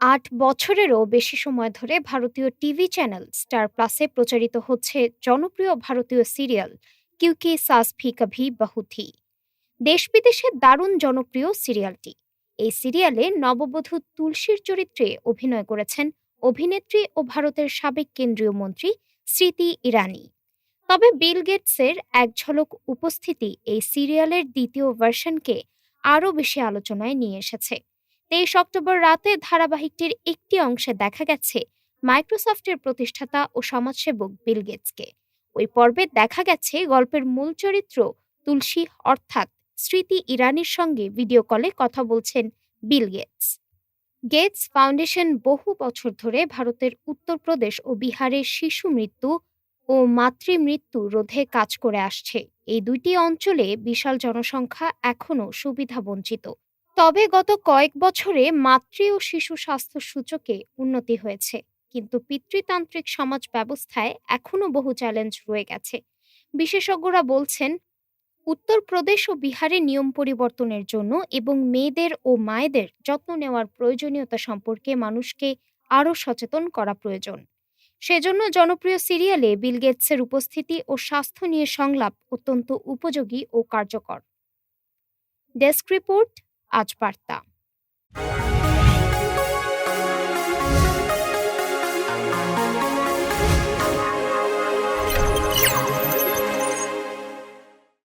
আট বছরেরও বেশি সময় ধরে ভারতীয় টিভি চ্যানেল স্টার প্লাসে প্রচারিত হচ্ছে জনপ্রিয় ভারতীয় সিরিয়াল কিউকি সাস ভি কভি বহু থি দেশ বিদেশে দারুণ জনপ্রিয় সিরিয়ালটি। এই সিরিয়ালে নববধূ তুলসীর চরিত্রে অভিনয় করেছেন অভিনেত্রী ও ভারতের সাবেক কেন্দ্রীয় মন্ত্রী স্মৃতি ইরানি। তবে বিল গেটসের এক ঝলক উপস্থিতি এই সিরিয়ালের দ্বিতীয় ভার্সনকে আরও বেশি আলোচনায় নিয়ে এসেছে। তেইশ অক্টোবর রাতে ধারাবাহিকটির একটি অংশে দেখা গেছে মাইক্রোসফটের প্রতিষ্ঠাতা ও সমাজসেবক বিল গেটসকে। ওই পর্বে দেখা গেছে গল্পের মূল চরিত্র তুলসী, অর্থাৎ স্মৃতি ইরানির সঙ্গে ভিডিও কলে কথা বলছেন বিল গেটস। গেটস ফাউন্ডেশন বহু বছর ধরে ভারতের উত্তরপ্রদেশ ও বিহারের শিশু মৃত্যু ও মাতৃমৃত্যু রোধে কাজ করে আসছে। এই দুইটি অঞ্চলে বিশাল জনসংখ্যা এখনও সুবিধা বঞ্চিত। তবে গত কয়েক বছরে মাতৃ ও শিশু স্বাস্থ্য সূচকে উন্নতি হয়েছে। কিন্তু পিতৃতান্ত্রিক সমাজ ব্যবস্থায় এখনও বহু চ্যালেঞ্জ রয়ে গেছে। বিশেষজ্ঞরা বলছেন উত্তরপ্রদেশ ও বিহারে নিয়ম পরিবর্তনের জন্য এবং মেয়েদের ও মায়েদের যত্ন নেওয়ার প্রয়োজনীয়তা সম্পর্কে মানুষকে আরও সচেতন করা প্রয়োজন। সেজন্য জনপ্রিয় সিরিয়ালে বিল গেটসের উপস্থিতি ও স্বাস্থ্য নিয়ে সংলাপ অত্যন্ত উপযোগী ও কার্যকর। ডেস্ক রিপোর্ট आज वार्ता